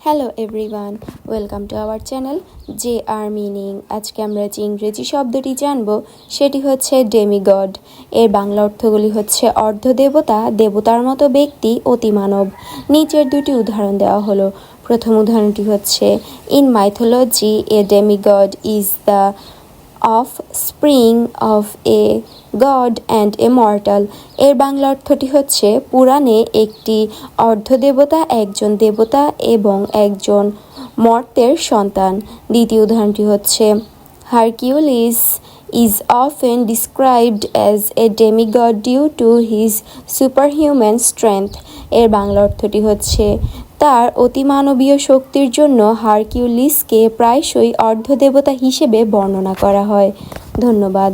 Hello everyone welcome to our channel J R meaning আজকে আমরা যে ইংরেজি শব্দটি জানব, সেটি হচ্ছে ডেমিগড এর বাংলা অর্থগুলি হচ্ছে অর্ধ দেবতা, দেবতার মতো ব্যক্তি, অতিমানব। নিচের দুটি উদাহরণ দেওয়া হলো। প্রথম উদাহরণটি হচ্ছে in mythology a demigod is the offspring of a god and a mortal এর বাংলা অর্থটি হচ্ছে পুরাণে একটি অর্ধদেবতা, একজন দেবতা এবং একজন মর্তের সন্তান। দ্বিতীয় উদাহরণটি হচ্ছে, Hercules is often described as a demigod due to his superhuman strength এর বাংলা অর্থটি হচ্ছে তার অতিমানবীয় শক্তির জন্য হারকিউলিসকে প্রায়শই অর্ধদেবতা হিসেবে বর্ণনা করা হয়। ধন্যবাদ।